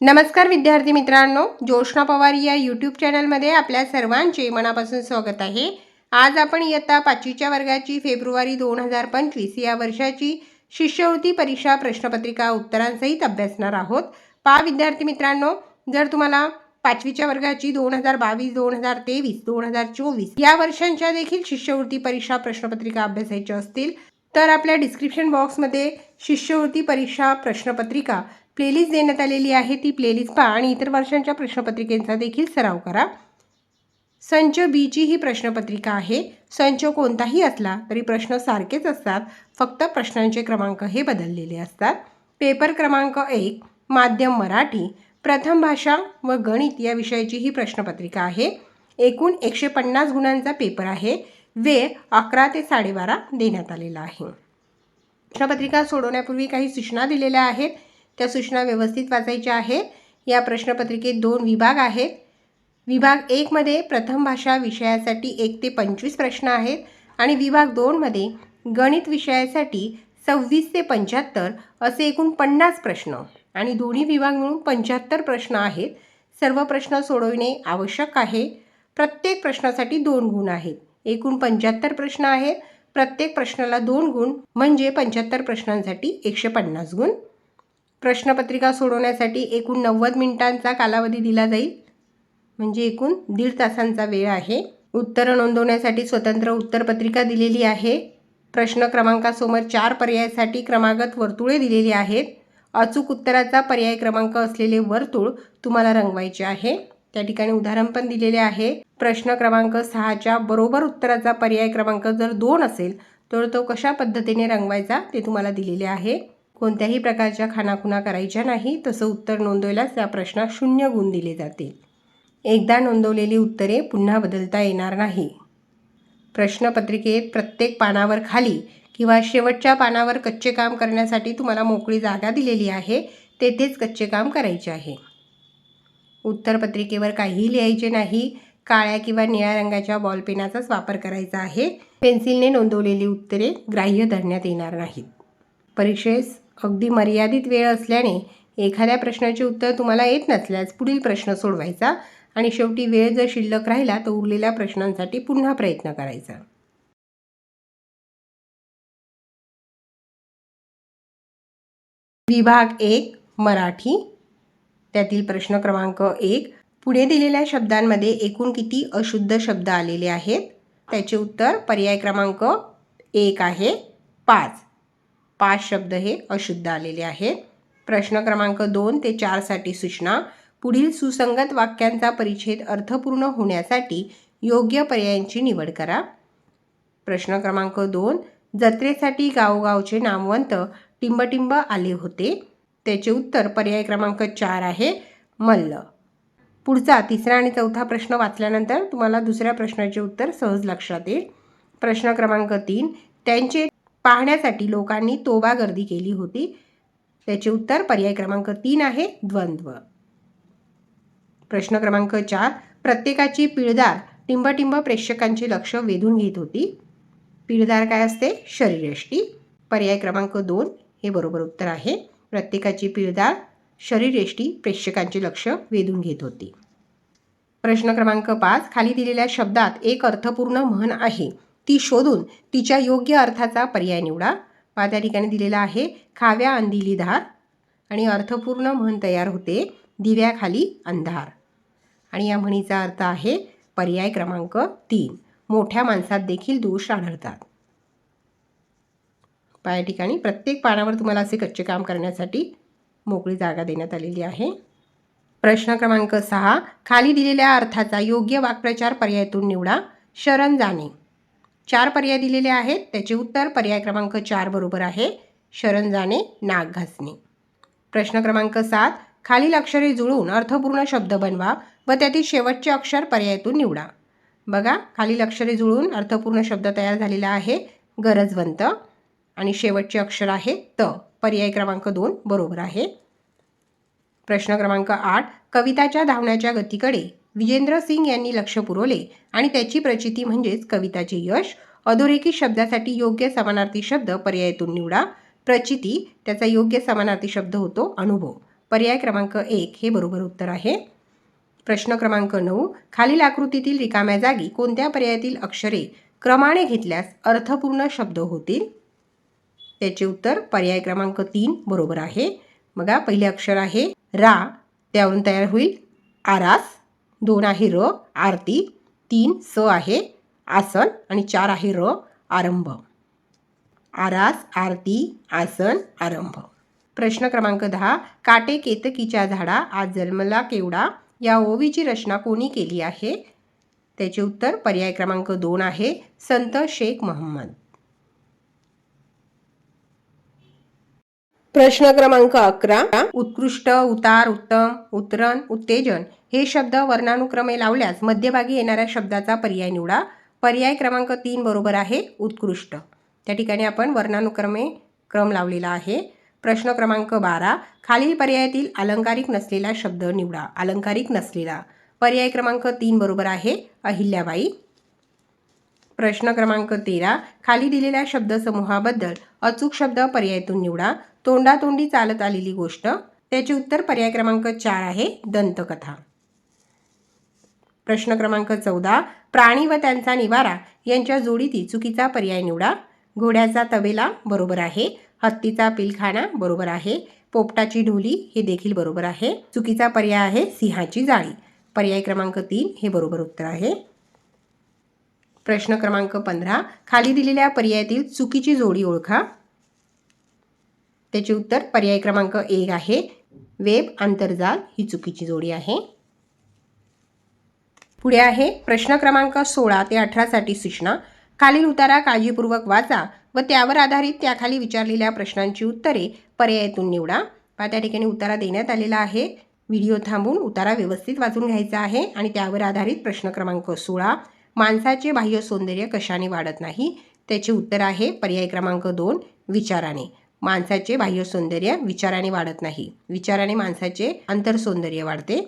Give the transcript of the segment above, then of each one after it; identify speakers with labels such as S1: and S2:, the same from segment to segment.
S1: नमस्कार विद्यार्थी मित्रांनो जोशना पवार या यूट्यूब चॅनलमध्ये आपल्या सर्वांचे मनापासून स्वागत आहे. आज आपण इयत्ता पाचवीच्या वर्गाची फेब्रुवारी दोन हजार पंचवीस या वर्षाची शिष्यवृत्ती परीक्षा प्रश्नपत्रिका उत्तरांसहित अभ्यासणार आहोत. पा विद्यार्थी मित्रांनो जर तुम्हाला पाचवीच्या वर्गाची दोन हजार बावीस दोन हजार तेवीस दोन हजार चोवीस या वर्षांच्या देखील शिष्यवृत्ती परीक्षा प्रश्नपत्रिका अभ्यासायच्या असतील तर आपल्या डिस्क्रिप्शन बॉक्समध्ये शिष्यवृत्ती परीक्षा प्रश्नपत्रिका प्लेलिस्ट देण्यात आलेली आहे. ती प्लेलिस्ट पहा आणि इतर वर्षांच्या प्रश्नपत्रिकेचा देखील सराव करा. संच बीची ही प्रश्नपत्रिका आहे. संच कोणताही असला तरी प्रश्न सारखेच असतात. फक्त प्रश्नांचे क्रमांक हे बदललेले असतात. पेपर क्रमांक एक माध्यम मराठी प्रथम भाषा व गणित या विषयाची ही प्रश्नपत्रिका आहे. एकूण एकशे पन्नास गुणांचा पेपर आहे. वेळ अकरा ते साडेबारा देण्यात आलेला आहे. प्रश्नपत्रिका सोडवण्यापूर्वी काही सूचना दिलेल्या आहेत. त्या सूचना व्यवस्थित वाचायच्या आहे या प्रश्नपत्रिकेत दोन विभाग आहेत. विभाग एकमध्ये प्रथम भाषा विषयासाठी एक ते पंचवीस प्रश्न आहेत आणि विभाग दोनमध्ये गणित विषयासाठी सव्वीस ते पंच्याहत्तर असे एकूण पन्नास प्रश्न. आणि दोन्ही विभाग मिळून पंच्याहत्तर प्रश्न आहेत. सर्व प्रश्न सोडविणे आवश्यक आहे. प्रत्येक प्रश्नासाठी दोन गुण आहेत. एकूण पंच्याहत्तर प्रश्न आहेत. प्रत्येक प्रश्नाला दोन गुण म्हणजे पंच्याहत्तर प्रश्नांसाठी एकशे पन्नास गुण. प्रश्नपत्रिका सोडवण्यासाठी एकूण नव्वद मिनिटांचा कालावधी दिला जाईल. म्हणजे एकूण दीड तासांचा वेळ आहे. उत्तरं नोंदवण्यासाठी स्वतंत्र उत्तरपत्रिका दिलेली आहे. प्रश्न क्रमांकासमोर चार पर्यायासाठी क्रमागत वर्तुळे दिलेली आहेत. अचूक उत्तराचा पर्याय क्रमांक असलेले वर्तुळ तुम्हाला रंगवायचे आहे. त्या ठिकाणी उदाहरण पण दिलेले आहे. प्रश्न क्रमांक सहाच्या बरोबर उत्तराचा पर्याय क्रमांक जर दोन असेल तर तो कशा पद्धतीने रंगवायचा ते तुम्हाला दिलेले आहे. कोणत्याही प्रकारच्या खाणाखुणा करायच्या नाही तसं उत्तर नोंदवल्यास त्या प्रश्नात शून्य गुण दिले जातील. एकदा नोंदवलेली उत्तरे पुन्हा बदलता येणार नाही. प्रश्नपत्रिकेत प्रत्येक पानावर खाली किंवा शेवटच्या पानावर कच्चे काम करण्यासाठी तुम्हाला मोकळी जागा दिलेली आहे तेथेच कच्चे काम करायचे आहे. उत्तरपत्रिकेवर काहीही लिहायचे नाही काळ्या किंवा निळ्या रंगाच्या बॉलपेनाचाच वापर करायचा आहे. पेन्सिलने नोंदवलेली उत्तरे ग्राह्य धरण्यात येणार नाहीत. परीक्षेस अगदी मर्यादित वेळ असल्याने एखाद्या प्रश्नाचे उत्तर तुम्हाला येत नसल्यास पुढील प्रश्न सोडवायचा आणि शेवटी वेळ जर शिल्लक राहिला तर उरलेल्या प्रश्नांसाठी पुन्हा प्रयत्न करायचा. विभाग एक मराठी. त्यातील प्रश्न क्रमांक एक. पुढे दिलेल्या शब्दांमध्ये एकूण किती अशुद्ध शब्द आलेले आहेत? त्याचे उत्तर पर्याय क्रमांक एक आहे पाच. पाच शब्द हे अशुद्ध आलेले आहेत. प्रश्न क्रमांक दोन ते चारसाठी सूचना. पुढील सुसंगत वाक्यांचा परिच्छेद अर्थपूर्ण होण्यासाठी योग्य पर्यायांची निवड करा. प्रश्न क्रमांक दोन. जत्रेसाठी गावोगावचे नामवंत टिंबटिंब आले होते. त्याचे उत्तर पर्याय क्रमांक चार आहे मल्ल. पुढचा तिसरा आणि चौथा प्रश्न वाचल्यानंतर तुम्हाला दुसऱ्या प्रश्नाचे उत्तर सहज लक्षात येईल. प्रश्न क्रमांक तीन. त्यांचे पाहण्यासाठी लोकांनी तोबा गर्दी केली होती. त्याचे उत्तर पर्याय क्रमांक तीन आहे द्वंद्व. प्रश्न क्रमांक चार प्रत्येकाची पिळदार टिंबटिंब प्रेक्षकांचे लक्ष वेधून घेत होती. पिळदार काय असते? शरीरयष्टी. पर्याय क्रमांक दोन हे बरोबर उत्तर आहे. प्रत्येकाची पिळदार शरीरयष्टी प्रेक्षकांचे लक्ष वेधून घेत होती. प्रश्न क्रमांक पाच खाली दिलेल्या शब्दात एक अर्थपूर्ण म्हण आहे. ती शोधून तिच्या योग्य अर्थाचा पर्याय निवडा. पहा त्या ठिकाणी दिलेला आहे खाव्या अंधिली धार. आणि अर्थपूर्ण म्हण तयार होते दिव्याखाली अंधार. आणि या म्हणीचा अर्थ आहे पर्याय क्रमांक तीन. मोठ्या माणसात देखील दोष आढळतात. पहा या ठिकाणी प्रत्येक पानावर तुम्हाला असे कच्चे काम करण्यासाठी मोकळी जागा देण्यात आलेली आहे. प्रश्न क्रमांक सहा. खाली दिलेल्या अर्थाचा योग्य वाक्प्रचार पर्यायातून निवडा. शरण जाणे. चार पर्याय दिलेले आहेत. त्याचे उत्तर पर्याय क्रमांक चार बरोबर आहे. शरण जाणे नाक घासणे. प्रश्न क्रमांक सात खालील अक्षरे जुळून अर्थपूर्ण शब्द बनवा व त्यातील शेवटचे अक्षर पर्यायातून निवडा. बघा खालील अक्षरे जुळून अर्थपूर्ण शब्द तयार झालेला आहे. गरजवंत. आणि शेवटचे अक्षर आहे त. पर्याय क्रमांक दोन बरोबर आहे. प्रश्न क्रमांक आठ कविताच्या धावण्याच्या गतीकडे. विजेंद्र सिंग यांनी लक्ष पुरवले आणि त्याची प्रचिती म्हणजेच कविताचे यश अधोरेखित शब्दासाठी योग्य समानार्थी शब्द पर्यायातून निवडा प्रचिती त्याचा योग्य समानार्थी शब्द होतो अनुभव. पर्याय क्रमांक एक हे बरोबर उत्तर आहे. प्रश्न क्रमांक नऊ खालील आकृतीतील रिकाम्या जागी कोणत्या पर्यायातील अक्षरे क्रमाने घेतल्यास अर्थपूर्ण शब्द होतील? त्याचे उत्तर पर्याय क्रमांक तीन बरोबर आहे. बघा पहिले अक्षर आहे रा त्यावरून तयार होईल आरास. दोन आहे र आरती तीन स आहे आसन आणि चार आहे र आरंभ. आरास आरती आसन आरंभ. प्रश्न क्रमांक दहा काटे केतकीच्या झाडा आज जन्मला केवडा या ओवीची रचना कोणी केली आहे? त्याचे उत्तर पर्याय क्रमांक दोन आहे संत शेख मोहम्मद. प्रश्न क्रमांक अकरा. उत्कृष्ट उतार उत्तम उतरण उत्तेजन हे शब्द वर्णानुक्रमे लावल्यास मध्यभागी येणाऱ्या शब्दाचा पर्याय निवडा. पर्याय क्रमांक तीन बरोबर आहे उत्कृष्ट. त्या ठिकाणी आपण वर्णानुक्रमे क्रम लावलेला आहे. प्रश्न क्रमांक बारा. खालील पर्यायातील अलंकारिक नसलेला शब्द निवडा. अलंकारिक नसलेला. पर्याय क्रमांक तीन बरोबर आहे अहिल्याबाई. प्रश्न क्रमांक तेरा खाली दिलेल्या शब्दसमूहाबद्दल अचूक शब्द पर्यायातून निवडा. तोंडातोंडी चालत आलेली गोष्ट. त्याचे उत्तर पर्याय क्रमांक चार आहे दंतकथा. प्रश्न क्रमांक चौदा प्राणी व त्यांचा निवारा यांच्या जोडीतील चुकीचा पर्याय निवडा. घोड्याचा तबेला बरोबर आहे. हत्तीचा पिलखाना बरोबर आहे. पोपटाची ढोली हे देखील बरोबर आहे. चुकीचा पर्याय आहे सिंहाची जाळी. पर्याय क्रमांक तीन हे बरोबर उत्तर आहे. प्रश्न क्रमांक पंधरा. खाली दिलेल्या पर्यायातील चुकीची जोडी ओळखा. त्याचे उत्तर पर्याय क्रमांक एक आहे. वेब आंतरजाल ही चुकीची जोडी आहे. पुढे आहे प्रश्न क्रमांक सोळा ते अठरासाठी सूचना. खालील उतारा काळजीपूर्वक वाचा व त्यावर आधारित त्याखाली विचारलेल्या प्रश्नांची उत्तरे पर्यायातून निवडा. पहा त्या ठिकाणी उतारा देण्यात आलेला आहे. व्हिडिओ थांबून उतारा व्यवस्थित वाचून घ्यायचा आहे आणि त्यावर आधारित प्रश्न क्रमांक सोळा. माणसाचे बाह्य सौंदर्य कशाने वाढत नाही? त्याचे उत्तर आहे पर्याय क्रमांक दोन विचाराने. माणसाचे बाह्य सौंदर्य विचाराने वाढत नाही. विचाराने माणसाचे आंतरसौंदर्य वाढते.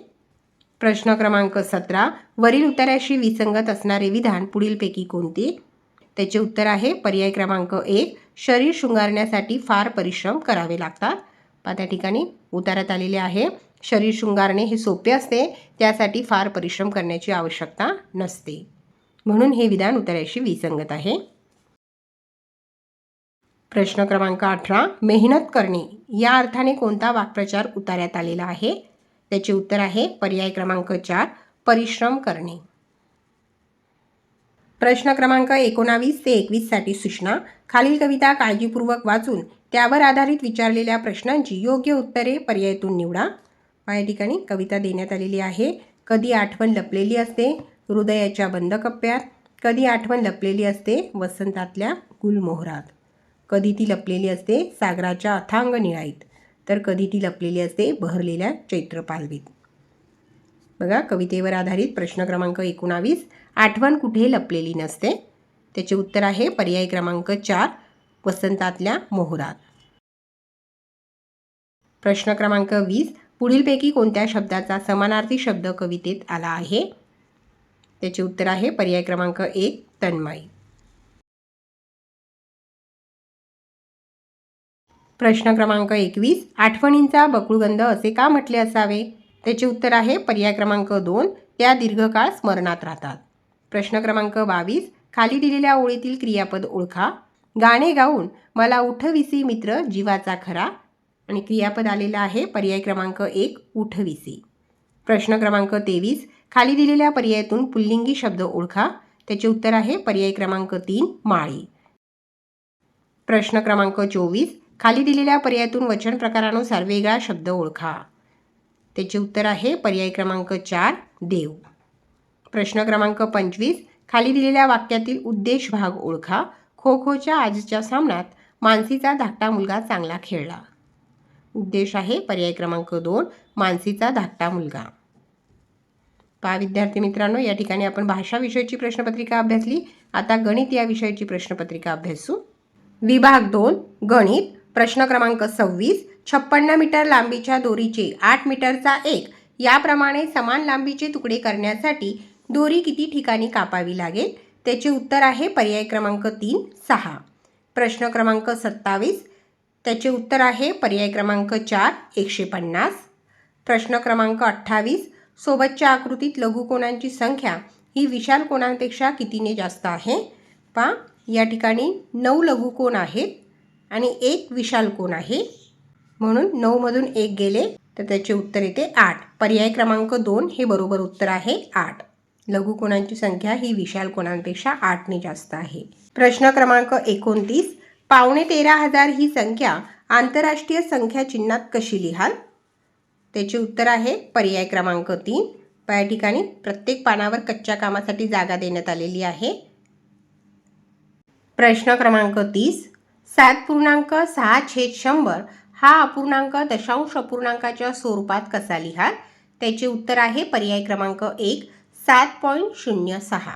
S1: प्रश्न क्रमांक सतरा वरील उत्तराशी विसंगत असणारे विधान पुढीलपैकी कोणते? त्याचे उत्तर आहे पर्याय क्रमांक एक शरीर शृंगारण्यासाठी फार परिश्रम करावे लागतात. पहा त्या ठिकाणी उतारात आलेले आहे शरीर शृंगारणे हे सोपे असते त्यासाठी फार परिश्रम करण्याची आवश्यकता नसते. म्हणून हे विधान उत्तराशी विसंगत आहे. प्रश्न क्रमांक अठरा मेहनत करणे. या अर्थाने कोणता वाक्प्रचार उतार्यात आलेला आहे? त्याचे उत्तर आहे पर्याय क्रमांक चार परिश्रम करणे. प्रश्न क्रमांक एकोणावीस ते एकवीससाठी सूचना. खालील कविता काळजीपूर्वक वाचून त्यावर आधारित विचारलेल्या प्रश्नांची योग्य उत्तरे पर्यायातून निवडा. या ठिकाणी कविता देण्यात आलेली आहे. कधी आठवण लपलेली असते? हृदयाच्या बंद कप्प्यात. कधी आठवण लपलेली असते वसंतातल्या गुलमोहरात. कधी ती लपलेली असते सागराच्या अथांग निळाईत. तर कधी ती लपलेली असते बहरलेल्या चैत्रपालवीत. बघा कवितेवर आधारित प्रश्न क्रमांक एकोणावीस. आठवण कुठे लपलेली नसते? त्याचे उत्तर आहे पर्याय क्रमांक चार वसंतातल्या मोहरात. प्रश्न क्रमांक वीस. पुढीलपैकी कोणत्या शब्दाचा समानार्थी शब्द कवितेत आला आहे? त्याचे उत्तर आहे पर्याय क्रमांक एक तन्मय. प्रश्न क्रमांक एकवीस आठवणींचा बकुळगंध असे का म्हटले असावे? त्याचे उत्तर आहे पर्याय क्रमांक दोन त्या दीर्घकाळ स्मरणात राहतात. प्रश्न क्रमांक बावीस खाली दिलेल्या ओळीतील क्रियापद ओळखा. गाणे गाऊन मला उठविसी मित्र जीवाचा खरा. आणि क्रियापद आलेला आहे पर्याय क्रमांक एक उठविसी. प्रश्न क्रमांक तेवीस खाली दिलेल्या पर्यायातून पुल्लिंगी शब्द ओळखा. त्याचे उत्तर आहे पर्याय क्रमांक तीन माळी. प्रश्न क्रमांक चोवीस खाली दिलेल्या पर्यायातून वचन प्रकारानुसार वेगळा शब्द ओळखा. त्याचे उत्तर आहे पर्याय क्रमांक चार देव. प्रश्न क्रमांक पंचवीस खाली दिलेल्या वाक्यातील उद्देश भाग ओळखा. खो खोच्या आजच्या सामन्यात मानसीचा धाकटा मुलगा चांगला खेळला. उद्देश आहे पर्याय क्रमांक दोन मानसीचा धाकटा मुलगा. पहा विद्यार्थी मित्रांनो या ठिकाणी आपण भाषा विषयाची प्रश्नपत्रिका अभ्यासली. आता गणित या विषयाची प्रश्नपत्रिका अभ्यासू. विभाग दोन गणित प्रश्न क्रमांक सव्वीस छप्पन्न मीटर लांबीच्या दोरीचे आठ मीटरचा एक. याप्रमाणे समान लांबीचे तुकडे करण्यासाठी दोरी किती ठिकाणी कापावी लागेल? त्याचे उत्तर आहे पर्याय क्रमांक तीन सहा. प्रश्न क्रमांक सत्तावीस त्याचे उत्तर आहे पर्याय क्रमांक चार एकशे पन्नास. प्रश्न क्रमांक अठ्ठावीस सोबतच्या आकृतीत लघुकोणांची संख्या ही विशाल कोणांपेक्षा कितीने जास्त आहे? पहा या ठिकाणी नऊ लघुकोण आहेत आणि एक विशाल कोण आहे? म्हणून नऊमधून एक गेले तर त्याचे उत्तर येते आठ. पर्याय क्रमांक दोन हे बरोबर उत्तर आहे आठ. लघुकोणांची संख्या ही विशाल कोणांपेक्षा आठने जास्त आहे. प्रश्न क्रमांक एकोणतीस. पावणे तेरा हजार ही संख्या आंतरराष्ट्रीय संख्या चिन्हात कशी लिहाल? त्याचे उत्तर आहे पर्याय क्रमांक तीन. या ठिकाणी प्रत्येक पानावर कच्च्या कामासाठी जागा देण्यात आलेली आहे. प्रश्न क्रमांक तीस. सात पूर्णांक सहा छेद शंभर हा अपूर्णांक दशांश अपूर्णांकाच्या स्वरूपात कसा लिहाल? त्याचे उत्तर आहे पर्याय क्रमांक एक सात पॉईंट शून्य सहा.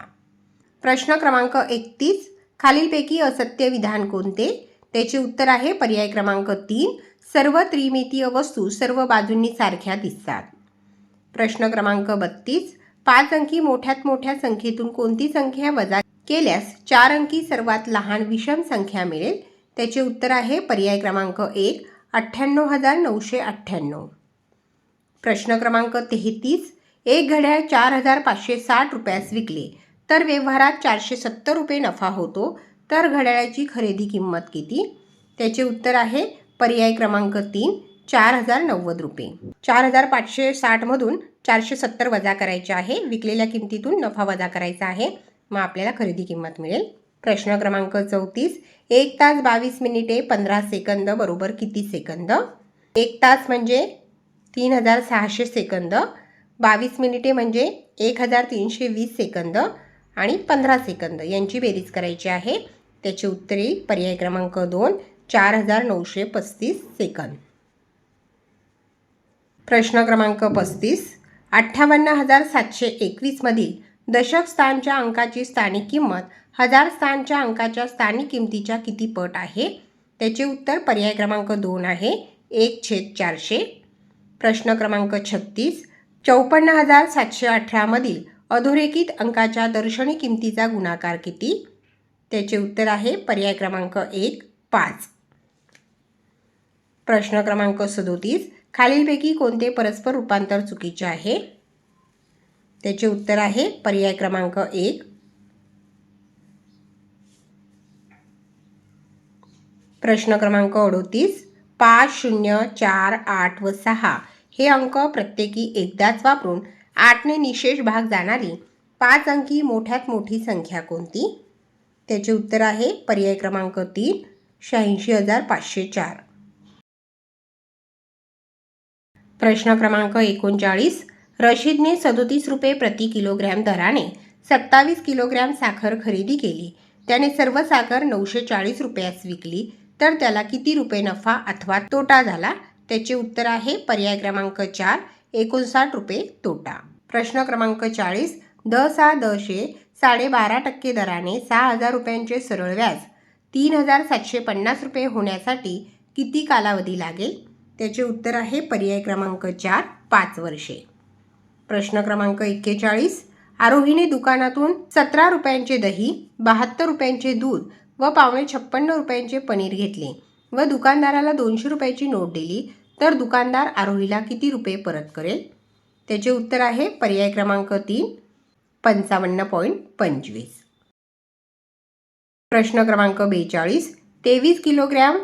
S1: प्रश्न क्रमांक एकतीस. खालीलपैकी असत्य विधान कोणते? त्याचे उत्तर आहे पर्याय क्रमांक तीन सर्व त्रिमितीय वस्तू सर्व बाजूंनी सारख्या दिसतात. प्रश्न क्रमांक बत्तीस. पाच अंकी मोठ्यात मोठ्या संख्येतून कोणती संख्या वजा केल्यास चार अंकी सर्वात लहान विषम संख्या मिळेल? त्याचे उत्तर आहे पर्याय क्रमांक एक अठ्ठ्याण्णव हजार नऊशे अठ्ठ्याण्णव. प्रश्न क्रमांक तेहतीस. एक घड्याळ चार हजार पाचशे साठ रुपयास विकले. तर व्यवहारात चारशे सत्तर रुपये नफा होतो. तर घड्याळाची खरेदी किंमत किती? त्याचे उत्तर आहे पर्याय क्रमांक तीन चार हजार नव्वद रुपये. चार हजार पाचशे साठमधून चारशे सत्तर वजा करायचे आहे. विकलेल्या किमतीतून नफा वजा करायचा आहे. मग आपल्याला खरेदी किंमत मिळेल. प्रश्न क्रमांक चौतीस एक तास बावीस मिनिटे पंधरा सेकंद बरोबर किती सेकंद? एक तास म्हणजे तीन हजार सहाशे सेकंद. बावीस मिनिटे म्हणजे एक हजार तीनशे वीस सेकंद आणि पंधरा सेकंद यांची बेरीज करायची आहे. त्याची उत्तरे पर्याय क्रमांक दोन चार हजार नऊशे पस्तीस सेकंद. प्रश्न क्रमांक पस्तीस. अठ्ठावन्न हजार सातशे एकवीसमधील दशक स्थानच्या अंकाची स्थानिक किंमत हजार स्थानच्या अंकाच्या स्थानिक किमतीच्या किती पट आहे? त्याचे उत्तर पर्याय क्रमांक दोन आहे. एक छेद चारशे. प्रश्न क्रमांक छत्तीस. चौपन्न हजार सातशे अठरामधील अधोरेखित अंकाच्या दर्शनी किमतीचा गुणाकार किती? त्याचे उत्तर आहे पर्याय क्रमांक एक पाच. प्रश्न क्रमांक सदोतीस. खालीलपैकी कोणते परस्पर रूपांतर चुकीचे आहे? त्याचे उत्तर आहे पर्याय क्रमांक एक. प्रश्न क्रमांक अडोतीस. पाच शून्य चार आठ व सहा. हे अंक प्रत्येकी एकदाच वापरून आठने निशेष भाग जाणारी पाच अंकी मोठ्यात मोठी संख्या कोणती? त्याचे उत्तर आहे पर्याय क्रमांक तीन. शहाऐंशी हजार पाचशे चार. प्रश्न क्रमांक एकोणचाळीस रशीदने सदोतीस रुपये प्रति किलोग्रॅम दराने सत्तावीस किलोग्रॅम साखर खरेदी केली. त्याने सर्व साखर नऊशे चाळीस रुपयास विकली. तर त्याला किती रुपये नफा अथवा तोटा झाला? त्याचे उत्तर आहे पर्याय क्रमांक चार एकोणसाठ रुपये तोटा. प्रश्न क्रमांक चाळीस द सहा दशे साडेबारा टक्के दराने सहा हजार रुपयांचे सरळ व्याज तीन हजार सातशे पन्नास रुपये होण्यासाठी किती कालावधी लागेल? त्याचे उत्तर आहे पर्याय क्रमांक चार पाच वर्षे. प्रश्न क्रमांक एक्केचाळीस आरोहीने दुकानातून सतरा रुपयांचे दही बहात्तर रुपयांचे दूध व पावणे छप्पन्न रुपयांचे पनीर घेतले व दुकानदाराला दोनशे रुपयाची नोट दिली तर दुकानदार आरोहीला किती रुपये परत करेल? त्याचे उत्तर आहे पर्याय क्रमांक तीन पंचावन्न पॉईंट पंचवीस. प्रश्न क्रमांक बेचाळीस तेवीस किलोग्रॅम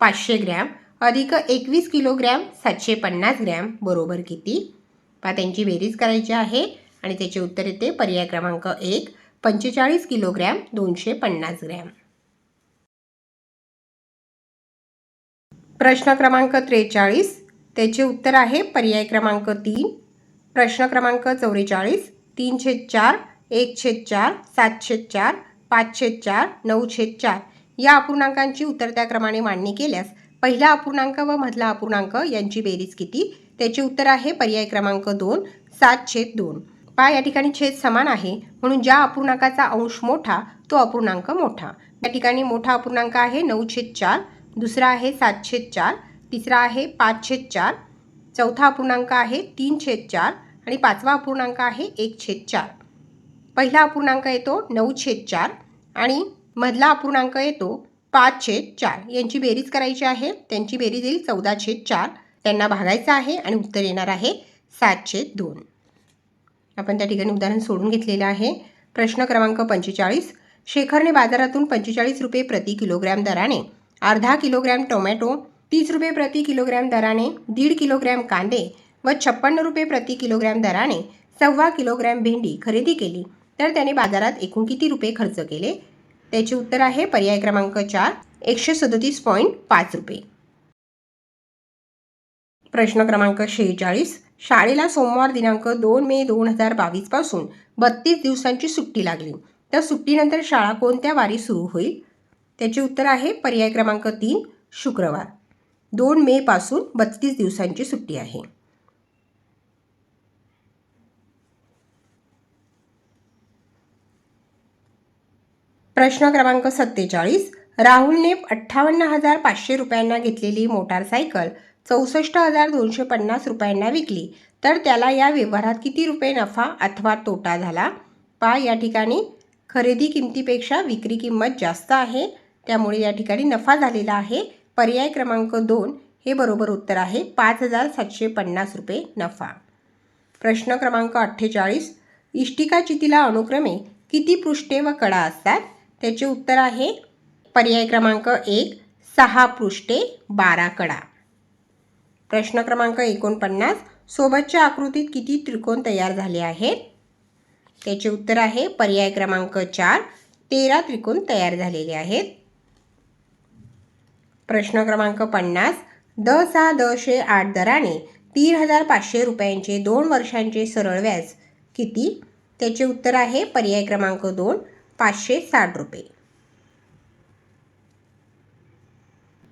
S1: पाचशे ग्रॅम अधिक एकवीस किलोग्रॅम सातशे पन्नास ग्रॅम बरोबर किती? पहा त्यांची बेरीज करायची आहे आणि त्याचे उत्तर येते पर्याय क्रमांक एक पंचेचाळीस किलोग्रॅम दोनशे पन्नास ग्रॅम. प्रश्न क्रमांक त्रेचाळीस त्याचे उत्तर आहे पर्याय क्रमांक तीन. प्रश्न क्रमांक चौवेचाळीस तीन छेद चार एक छेद चार सात छेद चार पाच छेद चार नऊ छेद चार या अपूर्णांकांची उतरत्या क्रमाने मांडणी केल्यास पहिला अपूर्णांक व मधला अपूर्णांक यांची बेरीज किती? त्याचे उत्तर आहे पर्याय क्रमांक दोन सात छेद दोन. पा या ठिकाणी छेद समान आहे म्हणून ज्या अपूर्णांकाचा अंश मोठा तो अपूर्णांक मोठा. या ठिकाणी मोठा अपूर्णांक आहे नऊ छेद चार दुसरा आहे सात छेद चार तिसरा आहे पाच छेद चार चौथा अपूर्णांक आहे तीन छेद चार आणि पाचवा अपूर्णांक आहे एक छेद चार. पहिला अपूर्णांक येतो नऊ छेद चार आणि मधला अपूर्णांक येतो पाच छेद चार. यांची बेरीज करायची आहे. त्यांची बेरीज येईल चौदा छेद चार. त्यांना भागायचं आहे आणि उत्तर येणार आहे सातशे दोन. आपण त्या ठिकाणी उदाहरण सोडून घेतलेलं आहे. प्रश्न क्रमांक पंचेचाळीस. शेखरने बाजारातून पंचेचाळीस रुपये प्रति किलोग्रॅम दराने अर्धा किलोग्रॅम टोमॅटो तीस रुपये प्रति किलोग्रॅम दराने दीड किलोग्रॅम कांदे व छप्पन्न रुपये प्रति किलोग्रॅम दराने सव्वा किलोग्रॅम भेंडी खरेदी केली. तर त्याने बाजारात एकूण किती रुपये खर्च केले? त्याचे उत्तर आहे पर्याय क्रमांक चार एकशे सदतीस पॉईंट पाच रुपये. प्रश्न क्रमांक शेहेचाळीस शाळेला सोमवार दिनांक दोन मे दोन हजार बावीसपासून बत्तीस दिवसांची सुट्टी लागली. तर सुट्टीनंतर शाळा कोणत्या वारी सुरू होईल? त्याचे उत्तर आहे पर्याय क्रमांक तीन शुक्रवार. दोन मेपासून बत्तीस दिवसांची सुट्टी आहे. प्रश्न क्रमांक सत्तेचाळीस. राहुलने अठ्ठावन्न हजार पाचशे रुपयांना घेतलेली मोटारसायकल चौसष्ट हजार दोनशे पन्नास रुपयांना विकली. तर त्याला या व्यवहारात किती रुपये नफा अथवा तोटा झाला? पा या ठिकाणी. खरेदी किमतीपेक्षा विक्री किंमत जास्त आहे. त्यामुळे या ठिकाणी नफा झालेला आहे. पर्याय क्रमांक दोन. हे बरोबर उत्तर आहे पाच हजार सातशे पन्नास रुपये नफा. प्रश्न क्रमांक अठ्ठेचाळीस. इष्टिका चितीला अनुक्रमे किती पृष्ठे व कडा असतात? त्याचे उत्तर आहे पर्याय क्रमांक एक सहा पृष्ठे बारा कडा. प्रश्न क्रमांक एकोणपन्नास सोबतच्या आकृतीत किती त्रिकोण तयार झाले आहेत? त्याचे उत्तर आहे पर्याय क्रमांक चार तेरा त्रिकोण तयार झालेले आहेत. प्रश्न क्रमांक पन्नास द सहा दशे आठ दराने तीन हजार पाचशे रुपयांचे दोन वर्षांचे सरळ व्याज किती? त्याचे उत्तर आहे पर्याय क्रमांक दोन पाचशे साठ रुपये.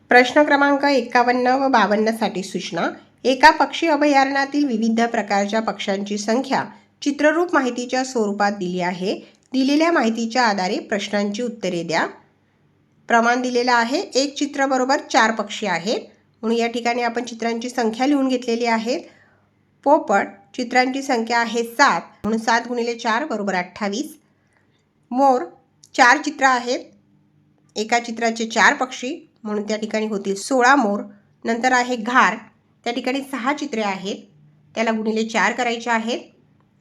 S1: प्रश्न क्रमांक एकावन्न व बावन्नसाठी सूचना. एका पक्षी अभयारण्यातील विविध प्रकारच्या पक्ष्यांची संख्या चित्ररूप माहितीच्या स्वरूपात दिली आहे. दिलेल्या माहितीच्या आधारे प्रश्नांची उत्तरे द्या. प्रमाण दिलेलं आहे. एक चित्र बरोबर चार पक्षी आहेत. म्हणून या ठिकाणी आपण चित्रांची संख्या लिहून घेतलेली आहे. पोपट चित्रांची संख्या आहे सात. म्हणून सात गुणिले चार बरोबर अठ्ठावीस. मोर चार चित्र आहेत. एका चित्राचे चार पक्षी म्हणून त्या ठिकाणी होतील सोळा मोर. नंतर आहे घार. त्या ठिकाणी सहा चित्रे आहेत. त्याला गुणिले चार करायचे आहेत.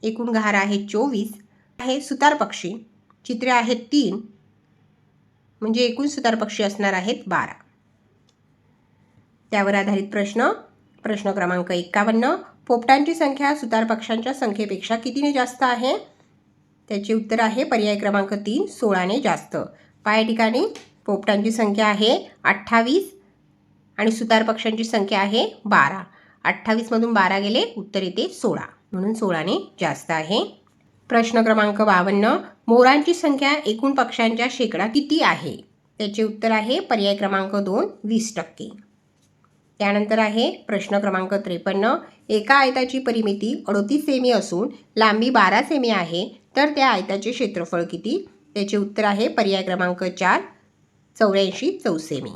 S1: एकूण घार आहे चोवीस. आहे सुतार पक्षी. चित्रे आहेत तीन. म्हणजे एकूण सुतार पक्षी असणार आहेत बारा. त्यावर आधारित प्रश्न. प्रश्न क्रमांक एकावन्न. पोपटांची संख्या सुतार पक्ष्यांच्या संख्येपेक्षा कितीने जास्त आहे? त्याचे उत्तर आहे पर्याय क्रमांक तीन सोळाने जास्त. पाय ठिकाणी पोपटांची संख्या आहे अठ्ठावीस आणि सुतार पक्ष्यांची संख्या आहे बारा. अठ्ठावीसमधून बारा गेले उत्तर येते सोळा. म्हणून सोळाने जास्त आहे. प्रश्न क्रमांक बावन्न मोरांची संख्या एकूण पक्ष्यांच्या शेकडा किती आहे? त्याचे उत्तर आहे पर्याय क्रमांक दोन वीस टक्के. त्यानंतर आहे प्रश्न क्रमांक त्रेपन्न एका आयताची परिमिती अडोतीस सेमी असून लांबी बारा सेमी आहे तर त्या आयताचे क्षेत्रफळ किती? त्याचे उत्तर आहे पर्याय क्रमांक चार चौऱ्याऐंशी चौसेमी.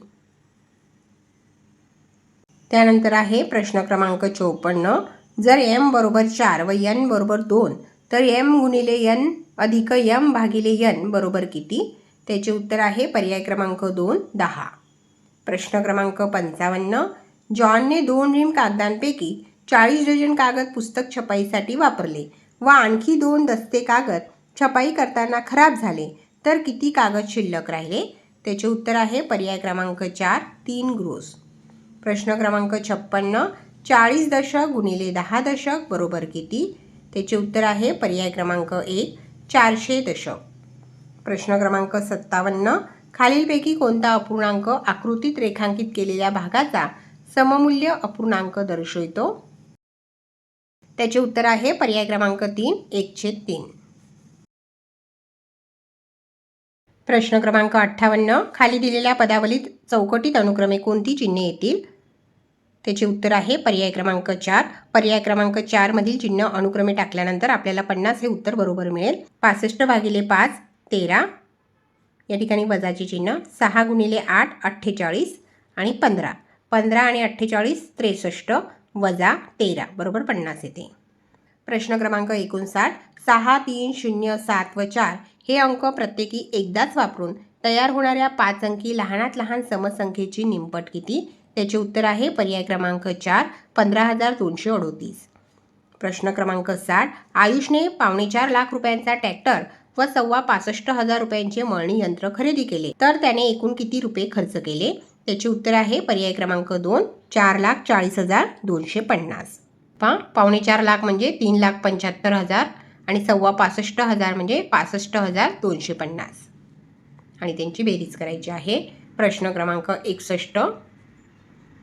S1: त्यानंतर आहे प्रश्न क्रमांक चौपन्न. जर एम बरोबर चार व एन बरोबर दोन तर एम गुणिले एन अधिक यम भागिले यन बरोबर किती? त्याचे उत्तर आहे पर्याय क्रमांक दोन दहा. प्रश्न क्रमांक पंचावन्न. जॉनने दोन रिम कागदांपैकी चाळीस डझन कागद पुस्तक छपाईसाठी वापरले. व आणखी दोन दस्ते कागद छपाई करताना खराब झाले तर किती कागद शिल्लक राहिले? त्याचे उत्तर आहे पर्याय क्रमांक चार तीन ग्रोस. प्रश्न क्रमांक छप्पन्न चाळीस दशक गुणिले दहा दशक बरोबर किती? त्याचे उत्तर आहे पर्याय क्रमांक एक चारशे दशक. प्रश्न क्रमांक सत्तावन्न खालीलपैकी कोणता अपूर्णांक आकृतीत रेखांकित केलेल्या भागाचा सममूल्य अपूर्णांक दर्शवितो? त्याचे उत्तर आहे पर्याय क्रमांक तीन एकशे तीन. प्रश्न क्रमांक अठ्ठावन्न खाली दिलेल्या पदावलीत चौकटीत अनुक्रमे कोणती चिन्हे येतील? त्याचे उत्तर आहे पर्याय क्रमांक चार. पर्याय क्रमांक चारमधील चिन्ह अनुक्रमे टाकल्यानंतर आपल्याला पन्नास हे उत्तर बरोबर मिळेल. पासष्ट भागिले पाच तेरा. या ठिकाणी वजाचे चिन्ह सहा गुणिले आठ अठ्ठेचाळीस आणि पंधरा. पंधरा आणि अठ्ठेचाळीस त्रेसष्ट. वजा तेरा. बरोबर पन्नास येते. प्रश्न क्रमांक एकोणसाठ सहा तीन शून्य सात व चार हे अंक प्रत्येकी एकदाच वापरून तयार होणाऱ्या पाच अंकी लहानात लहान समसंख्येची निमपट किती? त्याचे उत्तर आहे पर्याय क्रमांक चार पंधरा हजार दोनशे अडोतीस. प्रश्न क्रमांक साठ आयुषने पावणेचार लाख रुपयांचा ट्रॅक्टर व सव्वा पासष्ट हजार रुपयांचे मळणी यंत्र खरेदी केले. तर त्याने एकूण किती रुपये खर्च केले? त्याचे उत्तर आहे पर्याय क्रमांक दोन चार लाख चाळीस हजार दोनशे पन्नास. पा पावणे चार लाख म्हणजे तीन लाख पंच्याहत्तर हजार आणि सव्वा पासष्ट हजार म्हणजे पासष्ट हजार दोनशे पन्नास. आणि त्यांची बेरीज करायची आहे. प्रश्न क्रमांक एकसष्ट.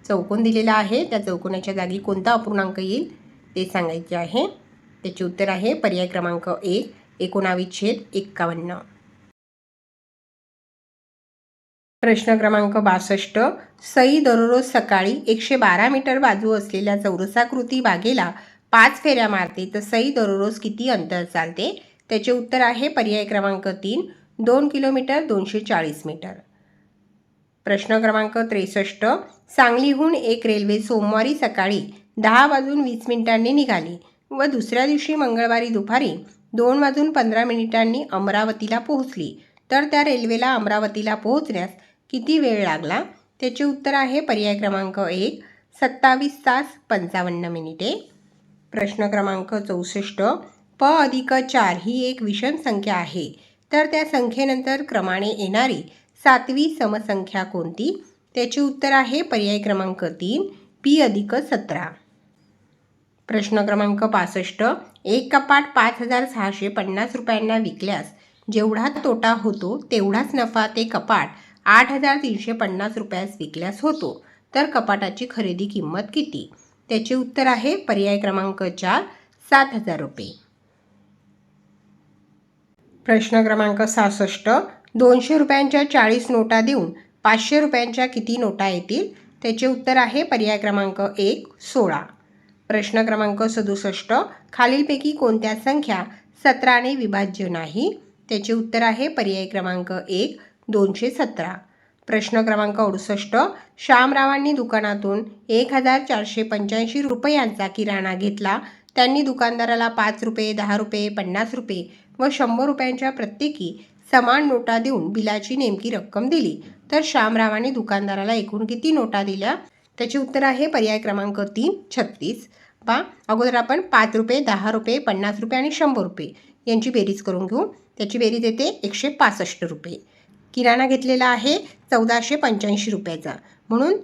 S1: चौकोन दिलेला आहे. त्या चौकोनाच्या जागी कोणता अपूर्णांक येईल ते सांगायचे आहे. त्याचे उत्तर आहे पर्याय क्रमांक एक एकोणावीस छेद एक्कावन्न. प्रश्न क्रमांक बासष्ट. सई दररोज सकाळी एकशे बारा मीटर बाजू असलेल्या चौरसाकृती बागेला पाच फेऱ्या मारते. तर सई दररोज किती अंतर चालते? त्याचे उत्तर आहे पर्याय क्रमांक तीन दोन किलोमीटर दोनशे चाळीस मीटर. प्रश्न क्रमांक त्रेसष्ट. सांगलीहून एक रेल्वे सोमवारी सकाळी दहा वाजून वीस मिनिटांनी निघाली व दुसऱ्या दिवशी मंगळवारी दुपारी दोन वाजून पंधरा मिनिटांनी अमरावतीला पोहोचली. तर त्या रेल्वेला अमरावतीला पोहोचण्यास किती वेळ लागला? त्याचे उत्तर आहे पर्याय क्रमांक एक सत्तावीस तास पंचावन्न मिनिटे. प्रश्न क्रमांक चौसष्ट प अधिक चार ही एक विषम संख्या आहे. तर त्या संख्येनंतर क्रमाने येणारी सातवी समसंख्या कोणती? त्याचे उत्तर आहे पर्याय क्रमांक तीन पी अधिक सतरा. प्रश्न क्रमांक पासष्ट एक कपाट पाच हजार सहाशे पन्नास रुपयांना विकल्यास जेवढा तोटा होतो तेवढाच नफा ते कपाट आठ हजार तीनशे पन्नास रुपयास विकल्यास होतो. तर कपाटाची खरेदी किंमत किती? त्याचे उत्तर आहे पर्याय क्रमांक चार सात हजार रुपये. प्रश्न क्रमांक सहासष्ट दोनशे रुपयांच्या चाळीस नोटा देऊन पाचशे रुपयांच्या किती नोटा येतील? त्याचे उत्तर आहे पर्याय क्रमांक एक सोळा. प्रश्न क्रमांक सदुसष्ट खालीलपैकी कोणत्या संख्या सतराने विभाज्य नाही? त्याचे उत्तर आहे पर्याय क्रमांक एक दोनशे सतरा. प्रश्न क्रमांक अडुसष्ट. श्यामरावांनी दुकानातून एक हजार चारशे पंच्याऐंशी रुपयांचा किराणा घेतला. त्यांनी दुकानदाराला पाच रुपये दहा रुपये पन्नास रुपये व शंभर रुपयांच्या प्रत्येकी समान नोटा देऊन बिलाची नेमकी रक्कम दिली. तर श्यामरावाने दुकानदाराला एकूण किती नोटा दिल्या? त्याचे उत्तर आहे पर्याय क्रमांक तीन छत्तीस. पा अगोदर आपण पाच रुपये दहा रुपये पन्नास रुपये आणि शंभर रुपये यांची बेरीज करून घेऊ. त्याची बेरीज येते एकशे पासष्ट रुपये. किराणा घेतलेला आहे चौदाशे पंच्याऐंशी रुपयाचा. म्हणून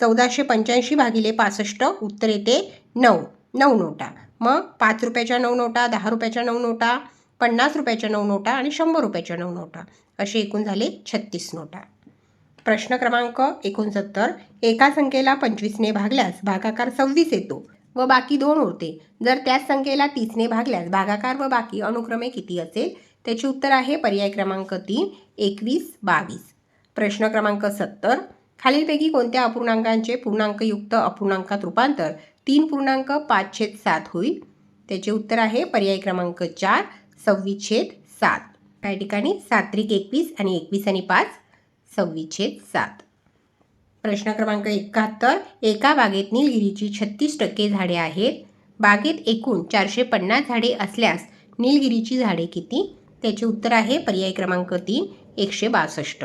S1: चौदाशे पंच्याऐंशी भागिले पासष्ट उत्तर येते नऊ नऊ नोटा. मग पाच रुपयाच्या नऊ नोटा दहा रुपयाच्या नऊ नोटा पन्नास रुपयाच्या नऊ नोटा आणि शंभर रुपयाच्या नऊ नोटा. असे एकूण झाले छत्तीस नोटा. प्रश्न क्रमांक एकोणसत्तर. एका संख्येला पंचवीसने भागल्यास भागाकार सव्वीस येतो व बाकी दोन उरते. जर त्याच संख्येला तीसने भागल्यास भागाकार व बाकी अनुक्रमे किती असेल? त्याचे उत्तर आहे पर्याय क्रमांक तीन एकवीस बावीस. प्रश्न क्रमांक सत्तर खालीलपैकी कोणत्या अपूर्णांकांचे पूर्णांकयुक्त अपूर्णांकात रूपांतर? तीन पूर्णांक पाच छेद सात होईल. त्याचे उत्तर आहे पर्याय क्रमांक चार सव्वीस छेद सात. काही ठिकाणी सात्रिक एकवीस आणि एकवीस आणि पाच सव्वीस छेद सात. प्रश्न क्रमांक एकाहत्तर एका बागेत निलगिरीची छत्तीस टक्के झाडे आहेत. बागेत एकूण चारशे पन्नास झाडे असल्यास निलगिरीची झाडे किती? त्याचे उत्तर आहे पर्याय क्रमांक तीन एकशे बासष्ट.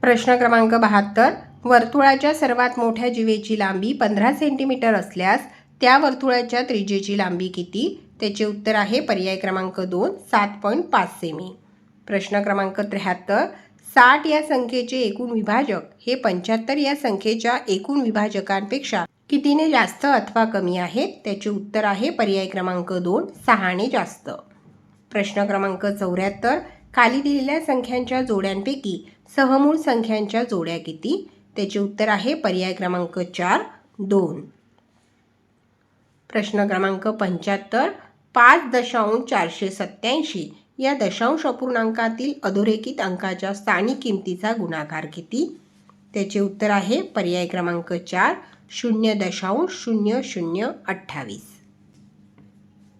S1: प्रश्न क्रमांक बहात्तर वर्तुळाच्या सर्वात मोठ्या जिवेची लांबी पंधरा सेंटीमीटर असल्यास त्या वर्तुळाच्या त्रिजेची लांबी किती? त्याचे उत्तर आहे पर्याय क्रमांक दोन सात पॉईंट पाच सेमी. प्रश्न क्रमांक त्र्याहत्तर साठ या संख्येचे एकूण विभाजक हे पंच्याहत्तर या संख्येच्या एकूण विभाजकांपेक्षा कितीने जास्त अथवा कमी आहेत? त्याचे उत्तर आहे पर्याय क्रमांक दोन सहाने जास्त. प्रश्न क्रमांक चौऱ्याहत्तर. खाली दिलेल्या संख्यांच्या जोड्यांपैकी सहमूळ संख्यांच्या जोड्या किती? त्याचे उत्तर आहे पर्याय क्रमांक चार दोन. प्रश्न क्रमांक पंच्याहत्तर. पाच दशांश चारशे सत्याऐंशी या दशांश अपूर्णांकातील अधोरेखित अंकाच्या स्थानिक किमतीचा गुणाकार किती? त्याचे उत्तर आहे पर्याय क्रमांक चार शून्य दशांश शून्य शून्य अठ्ठावीस.